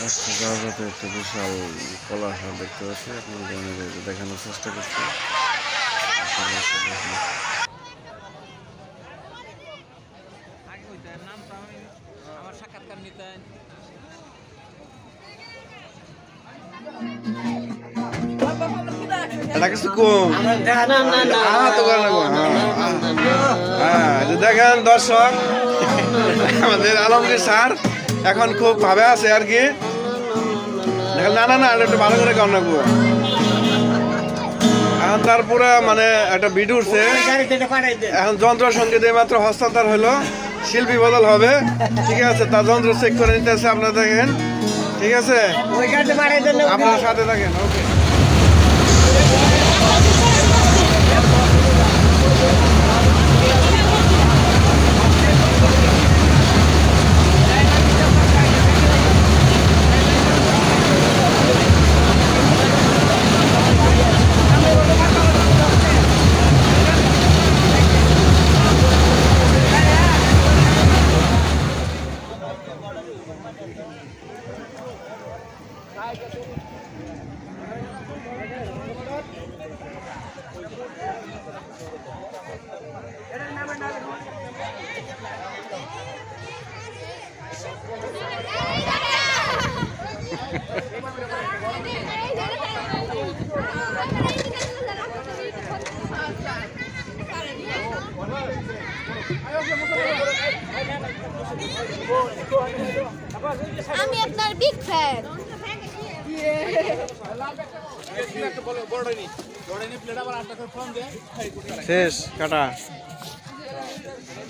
রাস্তা জায়গাতে একটা বিশাল কলা দেখতে পাচ্ছি। আপনাদের দেখানোর চেষ্টা করছি। এটা কিছু কম তো হ্যাঁ দেখেন দর্শক আমাদের আলমগীর স্যার এখন খুব ভাবে আছে আর কি। দেখেন না না না একটু ভালো করে কম রাখব। এখন তারপরে মানে একটা বিট উঠছে। এখন যন্ত্র সংগীত মাত্র হস্তান্তর হলো। শিল্পী বদল হবে। ঠিক আছে তার যন্ত্র চেক করে নিতে আছে আপনারা দেখেন। ঠিক আছে? আপনার সাথে থাকেন ওকে। শেষ কাটা।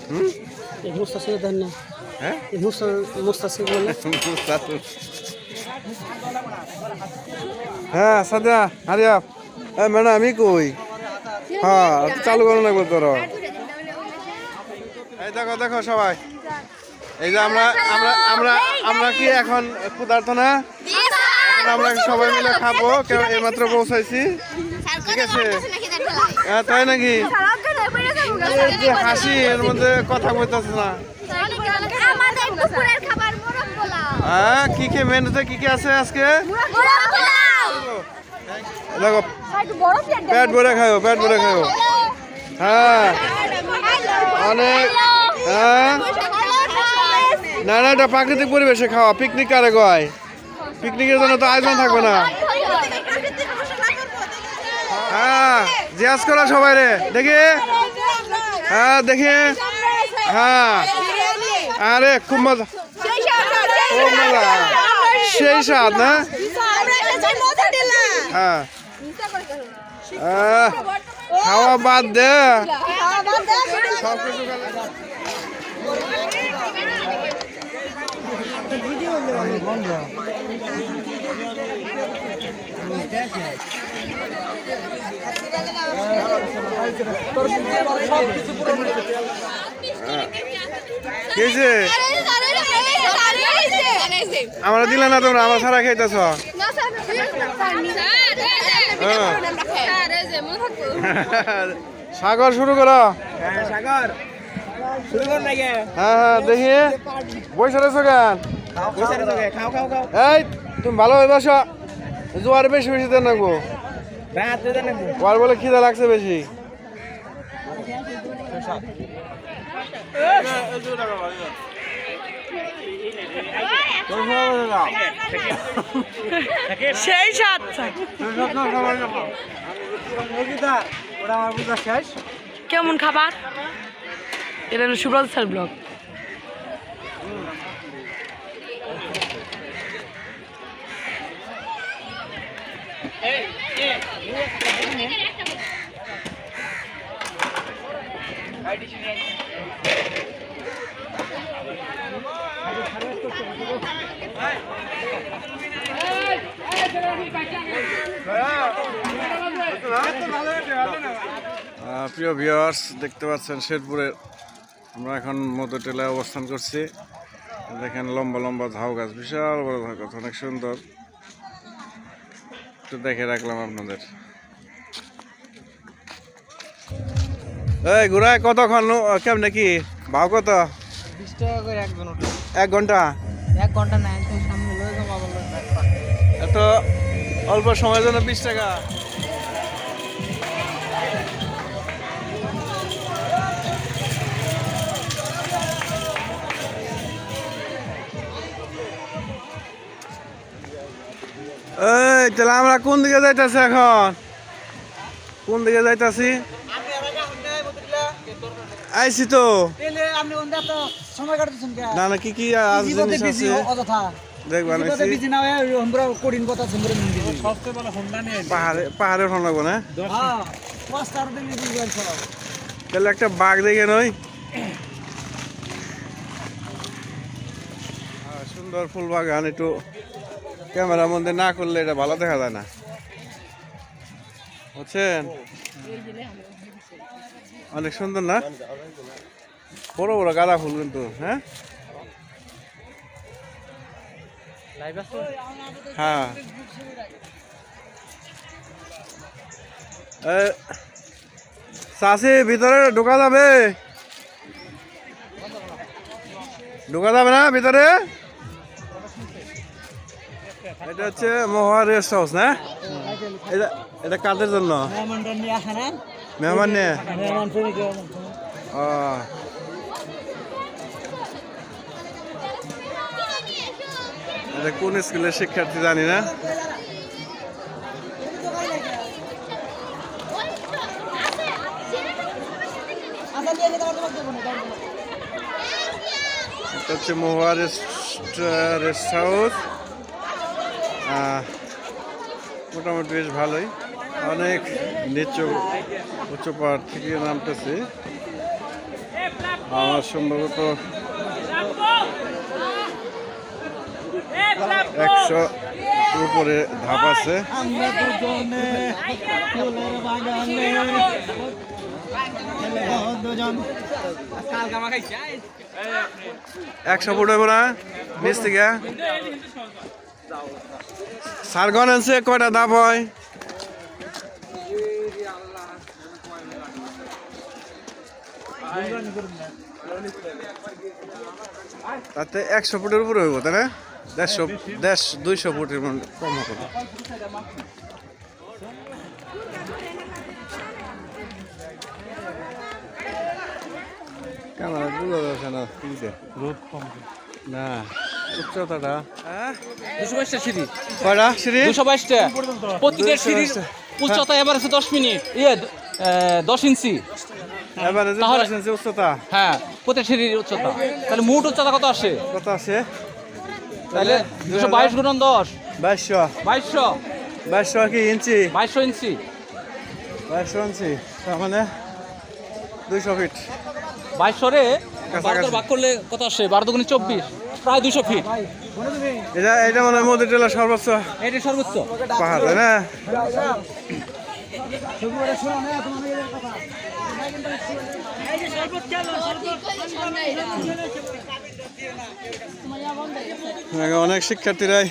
হুম? মুস্তাসির দেন না। হ্যাঁ? মুস্তাসির বলে। হ্যাঁ সাদা হারিয়া। এ ম্যাডাম আমি কই? হ্যাঁ চালু করো না তোর এই দেখো দেখো সবাই। এই যে আমরা আমরা আমরা আমরা কি এখন ক্ষুধার্ত না? আমরা সবাই মিলে খাব? কেউ এইমাত্র পৌঁছাইছি? ঠিক আছে। হ্যাঁ তাই নাকি? হাসি এর মধ্যে কথা বলতেছে না। হ্যাঁ কি কি মেনুতে কি কি আছে আজকে? দেখো একটু বড় প্লেট পেট ভরে খাও পেট ভরে খাও হ্যাঁ। অনেক হ্যাঁ। না না এটা প্রাকৃতিক পরিবেশে খাওয়া পিকনিক কারে গয় পিকনিকের জন্য তো আয়োজন থাকবে না। হ্যাঁ জিজ্ঞাস করো সবাই রে। দেখি। হ্যাঁ দেখি। হ্যাঁ। আরে, খুব মজা। খুব সেই স্বাদ, না? হ্যাঁ। খাওয়া বাদ দে। সব কিছু হয়েছে? আমরা দিলে না তোমরা আমার সারা খাইতেছ। সাগর শুরু করো। সাগর শুরু কর হ্যাঁ হ্যাঁ দেখি। বসে রয়েছো এই তুমি ভালো হয়ে বসো। জোয়ার বেশি বেশি দেন না ওর বলে খিদা লাগছে বেশি। সেই সাত। কেমন খাবার? এটা হলো সুব্রত স্যার ব্লগ। আহ, প্রিয় ভিওয়ার্স দেখতে পাচ্ছেন শেরপুরে আমরা এখন মতো টেলায় অবস্থান করছি। দেখেন লম্বা লম্বা ঝাউ গাছ, বিশাল বড় ঝাউ গাছ, অনেক সুন্দর। একটু দেখে রাখলাম আপনাদের। এই ঘুরায় কতক্ষণ কেমন কি? ভাও কত? বিশ টাকা করে একজন ওঠে এক ঘণ্টা? এক ঘণ্টা না। এত অল্প সময়ের জন্য বিশ টাকা? এই তাহলে আমরা কোন দিকে যাইতাছি এখন? কোন দিকে যাইতাছি? আইছি তো। না না কি কি দেখবা হয় পাহাড়ে পাহাড়ে ফোন লাগবো না হ্যাঁ? তাহলে একটা বাঘ দেখে নই। সুন্দর ফুল বাগান একটু ক্যামেরার মধ্যে না করলে এটা ভালো দেখা যায় না। বুঝছেন? অনেক সুন্দর না? বড় বড় গাঁদা ফুল কিন্তু হ্যাঁ? হ্যাঁ। ভিতরে ঢোকা যাবে? ঢোকা যাবে না ভিতরে? এটা হচ্ছে মহা রেস্ট হাউস, না? এটা এটা কাদের জন্য? মেহমান নিয়ে? ও। এটা কোন স্কুলের শিক্ষার্থী জানি না। এটা হচ্ছে মহুয়া রেস্ট রেস্ট হাউস। মোটামুটি বেশ ভালোই। অনেক নিচু উঁচু পাহাড় থেকে নামতেছে। আমার সম্ভবত একশো উপরে ধাপ আছে। একশো ফুট হইব না নিচ থেকে। সারগন আছে কয়টা ধাপ হয়? তাতে একশো ফুটের উপরে হইব, তাই না? দেড়শো দেড় দুইশো ফুটের কম হবে। ক্যামেরা বোঝা যাচ্ছে না না। উচ্চতাটা। হ্যাঁ? দুশো বাইশটা সিঁড়ি। কয়টা সিঁড়ি? দুশো বাইশটা। প্রতিটা সিঁড়ির উচ্চতা এবার আছে দশ মিনিট। ইয়ে দশ ইঞ্চি। এবারে যে ইঞ্চি উচ্চতা। হ্যাঁ প্রত্যেক সিঁড়ির উচ্চতা। তাহলে মোট উচ্চতা কত আসে? কত আছে তাহলে দুশো বাইশ গুণন দশ। বাইশশো। বাইশশো। বাইশশো কি ইঞ্চি? বাইশশো ইঞ্চি। বাইশশো ইঞ্চি তার মানে দুইশো ফিট। বাইশশো রে ভাগ করলে কত আসে? বারো দুগুণে চব্বিশ। প্রায় দুশো ফিট এটা এটা মানে মোদি টেলার সর্বোচ্চ এটি সর্বোচ্চ। পাহাড় তাই না? অনেক শিক্ষার্থীরাই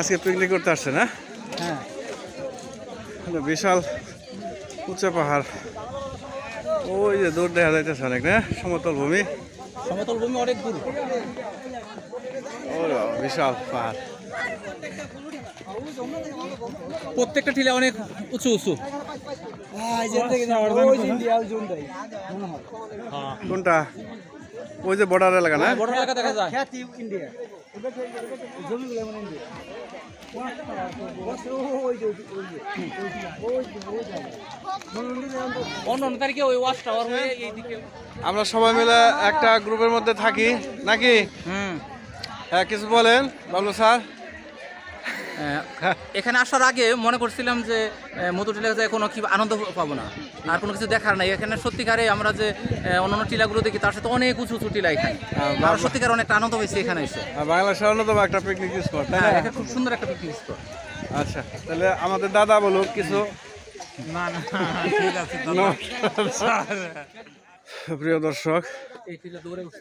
আজকে পিকনিক করতে আসছে না? হ্যাঁ। বিশাল উঁচু পাহাড়। ওই যে দূর দেখা যাইতেছে অনেক না? সমতল ভূমি। সমতল ভূমি অনেক দূর। বিশাল পাহাড়। প্রত্যেকটা টিলা অনেক উঁচু উঁচু। কোনটা? ওই যে বর্ডার এলাকা না? বড় এলাকা দেখা যায়। মানে ইন্ডিয়া অন্য অন্য তারিখে ওই ওয়াচ টাওয়ার হয়ে এইদিকে। আমরা সবাই মিলে একটা গ্রুপের মধ্যে থাকি নাকি? হুম। হ্যাঁ কিছু বলেন বাবলু স্যার। এখানে আসার আগে মনে করছিলাম যে মধু টিলা যায় কোনো কি আনন্দ পাবো না আর কোনো কিছু দেখার নাই। এখানে সত্যিকারে আমরা যে অন্যান্য টিলাগুলো দেখি তার সাথে অনেক উঁচু উঁচু টিলা এখানে আর সত্যিকার অনেকটা আনন্দ হয়েছে এখানে এসে। আর বাংলাদেশের অন্যতম একটা পিকনিক স্পট হ্যাঁ না? এখানে খুব সুন্দর একটা পিকনিক স্পট আচ্ছা তাহলে আমাদের দাদা বলুক কিছু। না না ঠিক আছে প্রিয় দর্শক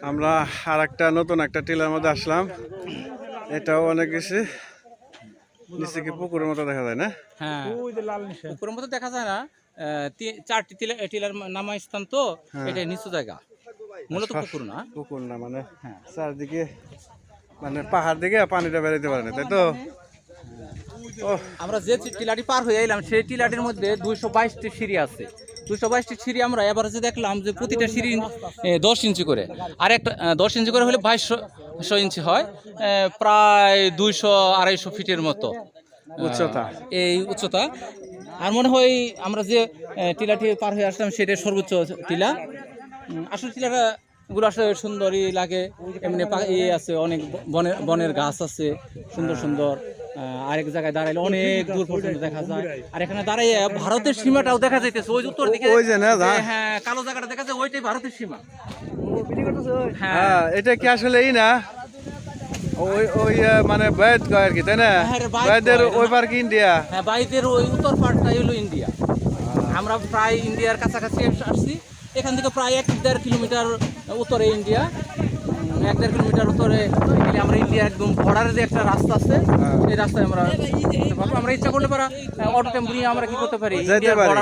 আমরা আর একটা নতুন একটা টিলার মধ্যে আসলাম। এটাও অনেক বেশি। নিচে কি পুকুরের মতো দেখা যায় না? হ্যাঁ। পুকুরের মতো দেখা যায় না। চারটি টিলা টিলার নামা স্থান তো এটা নিচু জায়গা। মূলত পুকুর না। পুকুর না মানে হ্যাঁ। চারদিকে মানে পাহাড় দিকে পানিটা বেরোতে পারে না তাই তো? আমরা যে টিলাটি পার হয়ে এলাম সেই টিলাটির মধ্যে দুইশো বাইশটি সিঁড়ি আছে। দুইশো বাইশটি সিঁড়ি আমরা এবারে দেখলাম যে প্রতিটা সিঁড়ি দশ ইঞ্চি করে। আর একটা দশ ইঞ্চি করে হলে বাইশশো ইঞ্চি হয় প্রায় দুইশো আড়াইশো ফিটের মতো। উচ্চতা। এই উচ্চতা। আর মনে হয় আমরা যে টিলাটি পার হয়ে আসলাম সেটা সর্বোচ্চ টিলা। আসলে টিলাটা গুলো আসলে সুন্দরই লাগে। এমনি পা- ইয়ে আছে অনেক বনের বনের গাছ আছে সুন্দর সুন্দর। আরেক জায়গায় দাঁড়াইলে অনেক দূর পর্যন্ত দেখা যায়। আর এখানে দাঁড়াইয়ে ভারতের সীমাটাও দেখা যাইতেছে ওই উত্তর দিকে। ওই যে না, হ্যাঁ কালো জায়গাটা দেখা যায় ওইটাই ভারতের সীমা। হ্যাঁ। হ্যাঁ এটা কি আসলে এই না? ওই ওই মানে বৈদ কয় আর কি তাই না? হ্যাঁ রে, বৈদ বৈদের কয়, ওই পার কি ইন্ডিয়া। হ্যাঁ বাইদের ওই উত্তর পার্টটাই হলো ইন্ডিয়া। আমরা প্রায় ইন্ডিয়ার কাছাকাছি আসছি। এখান থেকে প্রায় এক দেড় কিলোমিটার উত্তরে ইন্ডিয়া। এক দেড় কিলোমিটার উত্তরে গেলে আমরা ইন্ডিয়া একদম বর্ডারের যে একটা রাস্তা আছে সেই রাস্তায় আমরা আমরা ইচ্ছা করলে পারা অটো টেম্পো নিয়ে আমরা কি করতে পারি? যাইতে পারি।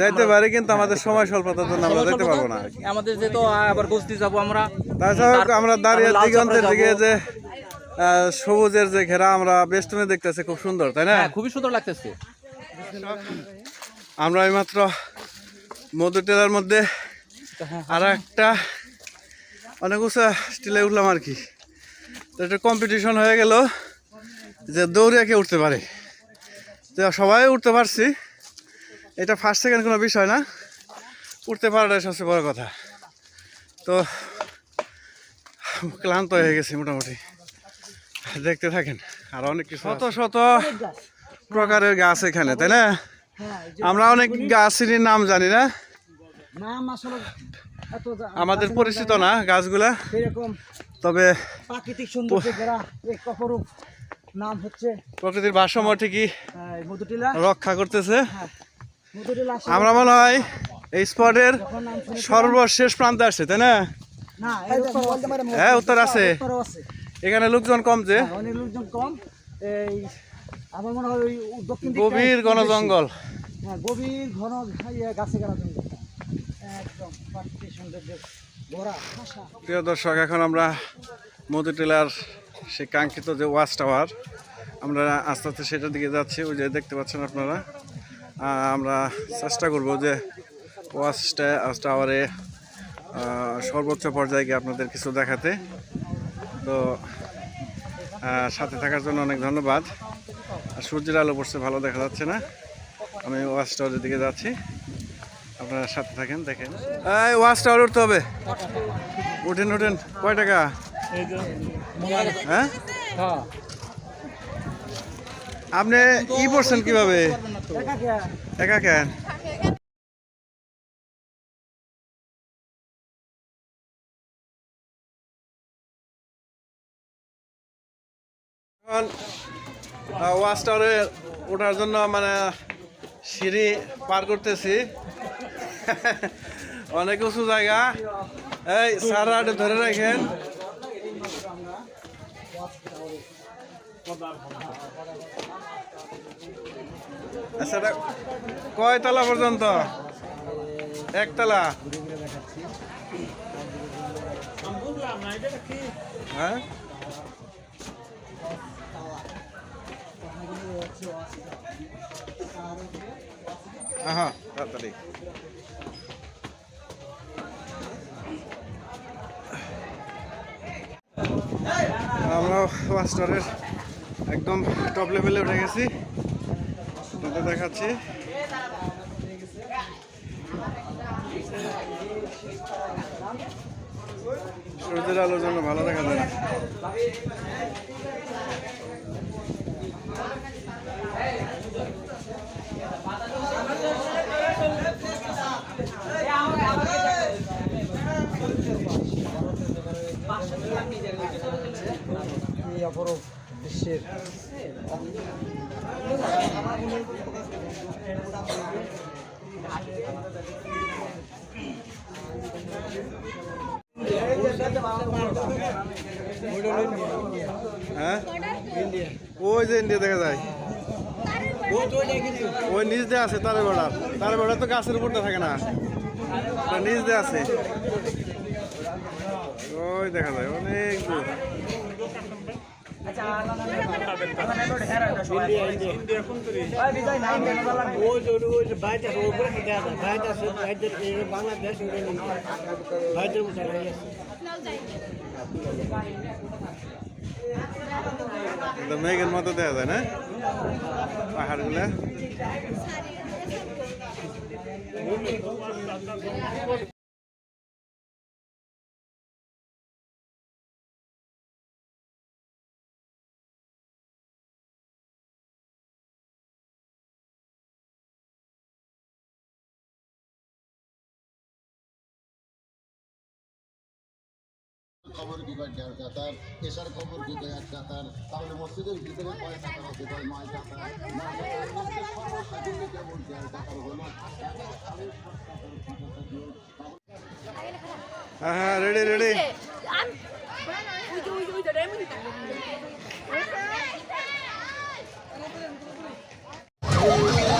যাইতে পারি কিন্তু আমাদের সময় স্বল্পতার জন্য আমরা যেতে পারব না। আমাদের যেহেতু আবার বস্তি যাব আমরা তাছাড়া আমরা দাঁড়িয়ে দিগন্তের দিকে যে সবুজের যে ঘেরা আমরা বেষ্টনে দেখতেছি খুব সুন্দর তাই না? হ্যাঁ খুবই সুন্দর লাগতেছে। আমরা এইমাত্র মধু টেলার মধ্যে আর একটা অনেক উঁচা স্টিলে উঠলাম আর কি। তো এটা কম্পিটিশন হয়ে গেল যে দৌড়ে কে উঠতে পারে। তো সবাই উঠতে পারছি। এটা ফার্স্ট সেকেন্ড কোনো বিষয় না। উঠতে পারাটাই সবচেয়ে বড় কথা। তো ক্লান্ত হয়ে গেছি মোটামুটি। দেখতে থাকেন আর অনেক কিছু শত শত প্রকারের গাছ এখানে তাই না? আমরা অনেক গাছেরই নাম জানি না। আমাদের পরিচিত না গাছগুলা। তবে প্রাকৃতিক সৌন্দর্য ঘেরা এক অপরূপ নাম হচ্ছে প্রকৃতির ভারসাম্য ঠিকই রক্ষা করতেছে। হ্যাঁ আমরা মনে হয় এই স্পটের সর্বশেষ প্রান্তে আসছে তাই না? না হ্যাঁ উত্তর আছে। এখানে লোকজন কম যে। হ্যাঁ, অনেক লোকজন কম। এই আমার মনে হয় ওই দক্ষিণ গভীর ঘন জঙ্গল। হ্যাঁ গভীর ঘন ইয়ে গাছে গাড়া জঙ্গল একদম প্রাকৃতিক সৌন্দর্যের ভরা ভাষা প্রিয় দর্শক, এখন আমরা মধু টিলার সেই কাঙ্ক্ষিত যে ওয়াচ টাওয়ার, আমরা আস্তে আস্তে সেটার দিকে যাচ্ছি। ওই যে দেখতে পাচ্ছেন আপনারা আমরা চেষ্টা করব যে ওয়াচ টাওয়ারে সর্বোচ্চ পর্যায়ে গিয়ে আপনাদের কিছু দেখাতে। তো সাথে থাকার জন্য অনেক ধন্যবাদ। সূর্যের আলো পড়ছে, ভালো দেখা যাচ্ছে না। আমি ওয়াচ টাওয়ারের দিকে যাচ্ছি। আপনারা সাথে থাকেন দেখেন। এই ওয়াচ টাওয়ার উঠতে হবে। উঠেন উঠেন কয় টাকা? হ্যাঁ? হ্যাঁ। আপনি ই পড়ছেন কীভাবে? একা একা কেন ওয়াচ টাওয়ারে ওঠার জন্য মানে সিঁড়ি পার করতেছি। অনেক উঁচু জায়গা। এই, সারা ধরে রাখেন। আচ্ছা এটা কয় তলা পর্যন্ত? একতলা? হ্যাঁ? হ্যাঁ তাড়াতাড়ি। আমরা মাস্টারের একদম টপ লেভেলে উঠে গেছি। আপনাদের দেখাচ্ছি। সূর্যের আলোর জন্য ভালো দেখা যায়। হ্যাঁ ওই যে ইন্ডিয়া দেখা যায়। ওই নিচ দিয়ে আছে তারে বেড়ার তারে বেড়া তো গাছের উপর থাকে না। নিচ দিয়ে আছে। ওই দেখা যায়, অনেক দূর। একদম মেঘের মতো দেখা যায় না পাহাড়গুলা খবর বিভাগ দেওয়ার কাতার এসার খবর বিভাগ কাতার তাহলে মসজিদের ভিতরে কয় কাতার আছে কয় নয় কাতার নয় কাতারের মধ্যে সর্বসাধারণ কেবল দেড় কাতার হলো হ্যাঁ হ্যাঁ রেডি রেডি প্রিয়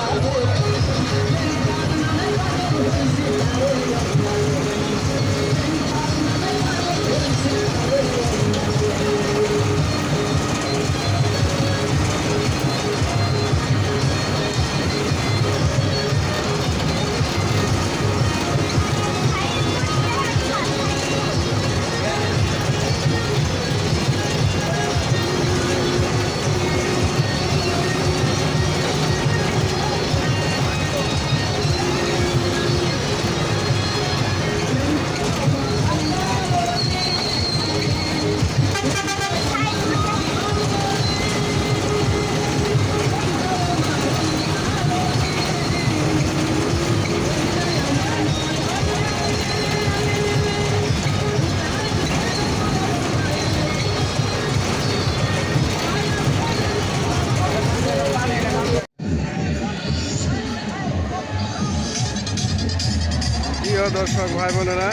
দর্শক ভাই বোনেরা,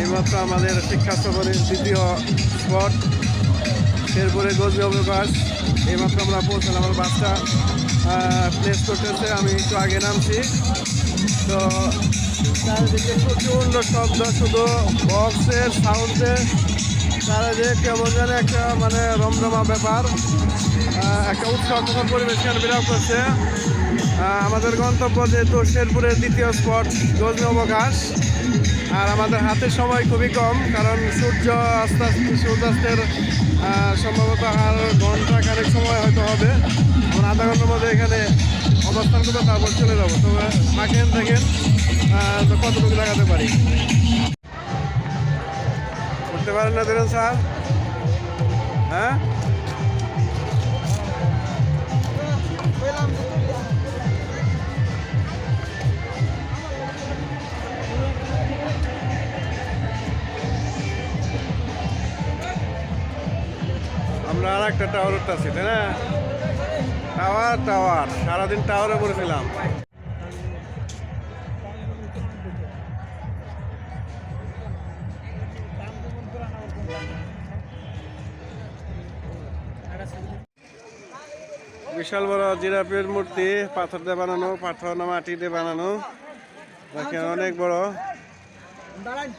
এইমাত্র আমাদের শিক্ষা সফরের দ্বিতীয় স্পট শেরপুরে গজবি অবকাশ। এইমাত্র আমরা পৌঁছলাম আমার বাসটা প্লেস করতেছে আমি একটু আগে নামছি। তো চারিদিকে প্রচণ্ড শব্দ, শুধু বক্সের সাউন্ডে চারিদিকে কেমন যেন একটা মানে রমরমা ব্যাপার একটা উৎসব পরিবেশ বিরাজ করছে। আমাদের গন্তব্য যেহেতু শেরপুরের দ্বিতীয় স্পট গজনি অবকাশ আর আমাদের হাতে সময় খুবই কম, কারণ সূর্য আস্তে আস্তে, সূর্যাস্তের সম্ভবত আর ঘণ্টা খানেক সময় হয়তো হবে। আমরা আধা ঘণ্টার মধ্যে এখানে অবস্থান করব, তারপর চলে যাব। তবে থাকেন থাকেন কতটুকু লাগাতে পারি। করতে পারেন না দেবেন স্যার? হ্যাঁ? আর একটা টাওয়ার আছি তাই না? টাওয়ার টাওয়ার সারাদিন টাওয়ারে পড়েছিলাম বিশাল বড় জিরাফের মূর্তি পাথর দিয়ে বানানো পাথর না মাটি দিয়ে বানানো। দেখেন অনেক বড়। দাঁড়ান।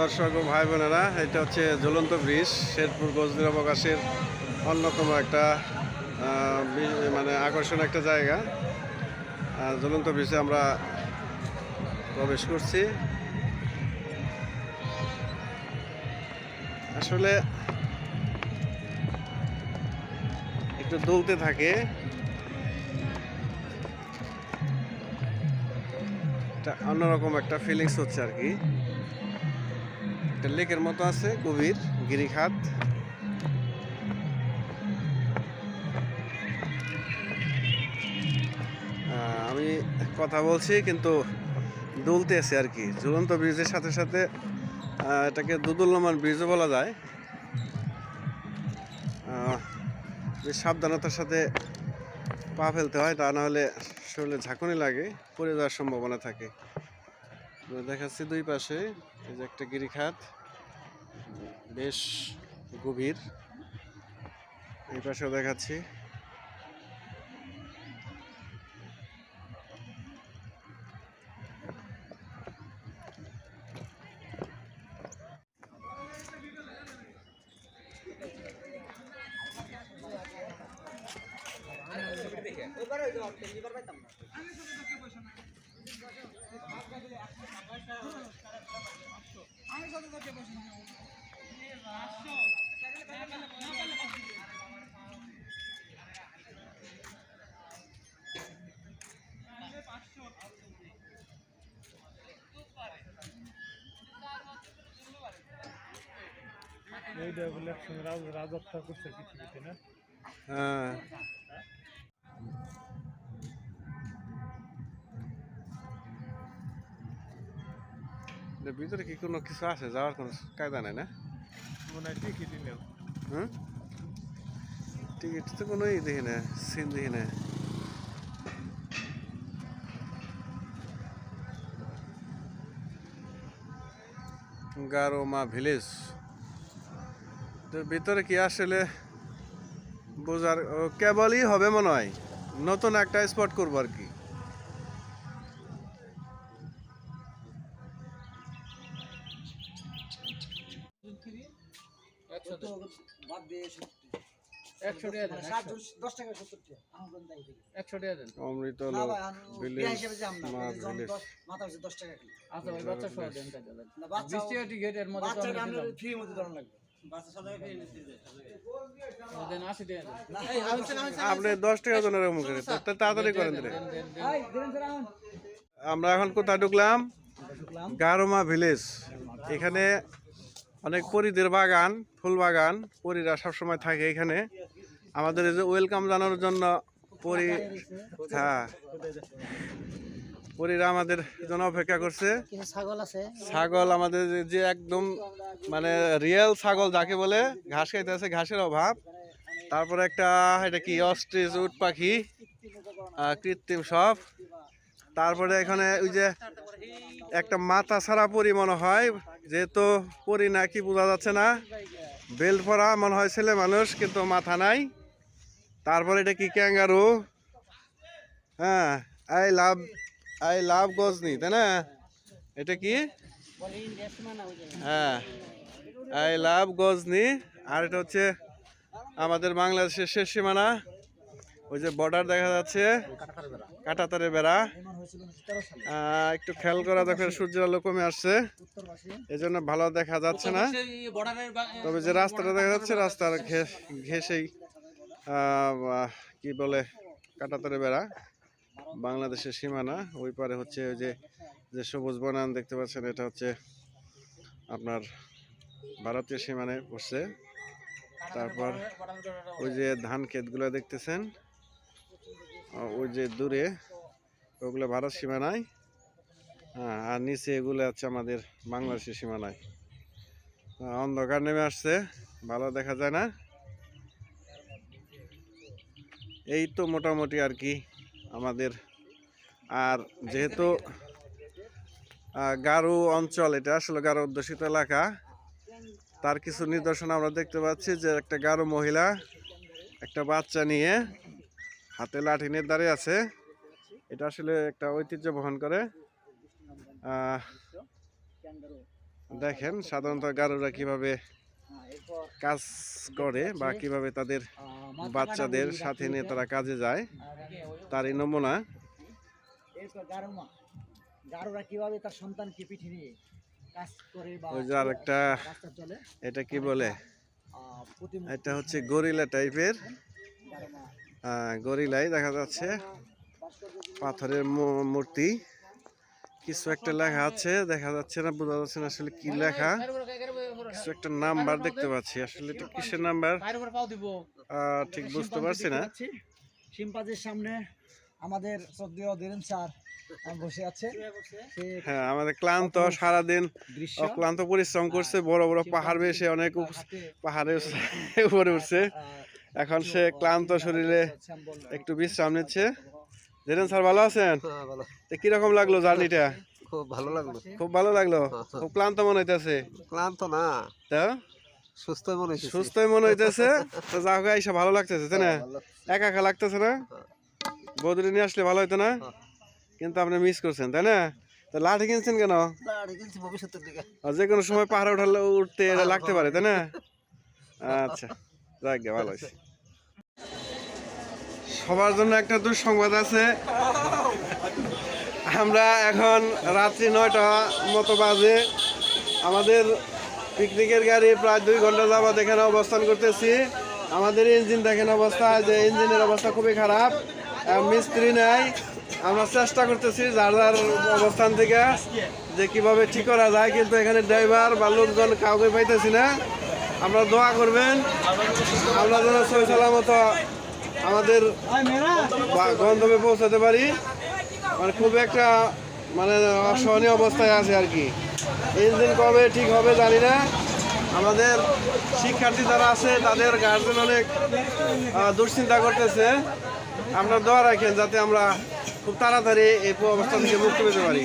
দর্শক ভাই বোনেরা, এটা হচ্ছে ঝুলন্ত ব্রিজ, শেরপুর গজদির অবকাশের অন্যতম একটা মানে আকর্ষণ একটা জায়গা। আর ঝুলন্ত ব্রিজে আমরা প্রবেশ করছি। আসলে একটু দুলতে থাকে। একটা অন্যরকম একটা ফিলিংস হচ্ছে আর কি। একটা লেকের মতো আছে, গভীর গিরিখাত আমি কথা বলছি, কিন্তু দুলতে আছে আর কি। ঝুলন্ত ব্রিজের সাথে সাথে এটাকে দুদুল্যমান ব্রিজও বলা যায়। সাবধানতার সাথে পা ফেলতে হয়, তা না হলে শরীরে ঝাঁকুনি লাগে, পড়ে যাওয়ার সম্ভাবনা থাকে। দেখাচ্ছি দুই পাশে, এই যে একটা গিরিখাত, বেশ গভীর। এই পাশেও দেখাচ্ছি। হ্যাঁ এর ভিতরে কি কোনো কিছু আছে যাওয়ার কোনো কায়দা নাই না মনে হয় টিকিটই নেও হুম টিকিট তো কোনো ই দেখি না সিন দেখি না গারোমা ভিলেজ তো ভিতরে কি আসলে বোঝার কেবলই হবে মনে হয়। নতুন একটা স্পট করব আর কি। মাথা দশ টাকা আপনি তাড়াতাড়ি করেন? আমরা এখন কোথায় ঢুকলাম ঢুকলাম। গারোমা ভিলেজ। এখানে অনেক পরিদের বাগান, ফুল বাগান। পরীরা সবসময় থাকে এখানে। আমাদের এই যে ওয়েলকাম জানানোর জন্য পরি হ্যাঁ। পরীরা আমাদের জন্য অপেক্ষা করছে। ছাগল আছে। ছাগল আমাদের যে- একদম মানে রিয়েল ছাগল যাকে বলে ঘাস খাইতে আছে ঘাসের অভাব। তারপরে একটা এটা কি অস্ট্রিচ উট পাখি কৃত্রিম সব। তারপরে এখানে ওই যে একটা মাথা ছাড়া পরি মনে হয় যেহেতু পরি না কি বোঝা যাচ্ছে না। বেল্ট পরা মনে হয় ছেলে মানুষ কিন্তু মাথা নাই। তারপরে এটা কি ক্যাঙ্গারু হ্যাঁ I love I love Ghajini তাই না? এটা কি? হ্যাঁ। আই লাভ গজনি আর এটা হচ্ছে আমাদের বাংলাদেশের শেষ সীমানা। ওই যে বর্ডার দেখা যাচ্ছে কাটাতারে বেড়া। একটু খেয়াল করা দেখেন সূর্যের আলো কমে আসছে। এই জন্য ভালো দেখা যাচ্ছে না। তবে যে রাস্তাটা দেখা যাচ্ছে রাস্তার ঘে- ঘেঁষেই আহ, আহ, কি বলে কাটাতারে বেড়া। বাংলাদেশের সীমানা, ওই পারে হচ্ছে ওই যে যে সবুজ বনান দেখতে পাচ্ছেন, এটা হচ্ছে আপনার ভারতীয় সীমানায় পড়ছে। তারপর ওই যে ধান ক্ষেতগুলো দেখতেছেন ওই যে দূরে, ওগুলো ভারত সীমানায় হ্যাঁ আর নিচে এগুলো আছে আমাদের বাংলাদেশের সীমানায়। অন্ধকার নেমে আসছে, ভালো দেখা যায় না। এই তো মোটামুটি আর কি আমাদের। আর যেহেতু গারো অঞ্চল, এটা আসলে গারো অধ্যুষিত এলাকা, তার কিছু নিদর্শন আমরা দেখতে পাচ্ছি যে একটা গারো মহিলা একটা বাচ্চা নিয়ে হাতে লাঠি নিয়ে দাঁড়িয়ে আছে। এটা আসলে একটা ঐতিহ্য বহন করে। দেখেন সাধারণত গারোরা কীভাবে কাজ করে বা কীভাবে তাদের বাচ্চাদের সাথে নিয়ে তারা কাজে যায় তারই নমুনা। কীভাবে তার সন্তানকে পিঠে নিয়ে কাজ করে ওই যে আর একটা এটা কি বলে? এটা হচ্ছে গরিলা টাইপের গারুমা। গরিলাই দেখা যাচ্ছে পাথরের মূর্তি। কিছু একটা লেখা আছে দেখা যাচ্ছে না বোঝা যাচ্ছে না আসলে কি লেখা। কিছু একটা নাম্বার দেখতে পাচ্ছি। আসলে এটা কিসের নাম্বার ঠিক বুঝতে পারছি না। শিম্পাজির সামনে আমাদের শ্রদ্ধেয় ধীরেন স্যার বসে আছে। সে হ্যাঁ আমাদের ক্লান্ত সারাদিন অক্লান্ত পরিশ্রম করছে বড় বড় পাহাড় বেশে অনেক পাহাড়ে উপরে উঠছে। এখন সে ক্লান্ত শরীরে একটু বিশ্রাম নিচ্ছে। জেরেন স্যার ভালো আছেন? হ্যাঁ কীরকম লাগল জার্নিটা? খুব ভালো লাগল। খুব ভালো লাগল। খুব ক্লান্ত মনে হইতেছে। ক্লান্ত না। তা? সুস্থ মনে হচ্ছে সুস্থই মনে হইতেছে। তো যা হোক এসে ভালো লাগতেছে তাই না? একা একা লাগতেছে না? বদলি নিয়ে আসলে ভালো হইতো না? কিন্তু আপনি মিস করছেন তাই না? তো লাঠি কিনছেন কেন? কিন্তু ভবিষ্যতের দিকে। আর যে কোনো সময় পাহাড়ে উঠালে উঠতে এটা লাগতে পারে তাই না? আচ্ছা যাক গে, ভালো হয়েছে সবার জন্য একটা দুঃসংবাদ আছে। আমরা এখন রাত্রি নয়টা মতো বাজে। আমাদের পিকনিকের গাড়ি প্রায় দুই ঘণ্টা যাবৎ এখানে অবস্থান করতেছি। আমাদের ইঞ্জিন দেখেন অবস্থা, যে ইঞ্জিনের অবস্থা খুবই খারাপ। মিস্ত্রি নাই। আমরা চেষ্টা করতেছি যার যার অবস্থান থেকে যে কীভাবে ঠিক করা যায়, কিন্তু এখানে ড্রাইভার বা লোকজন কাউকে পাইতেছি না। আমরা দোয়া করবেন আমরা যেন সই সালামত আমাদের গন্তব্যে পৌঁছাতে পারি। মানে খুব একটা মানে অসহনীয় অবস্থায় আছে আর কি। দিন কবে ঠিক হবে জানি না। আমাদের শিক্ষার্থী যারা আছে, তাদের গার্জেন অনেক দুশ্চিন্তা করতেছে। আমরা দোয়া রাখেন যাতে আমরা খুব তাড়াতাড়ি এই অবস্থা থেকে মুক্তি পেতে পারি।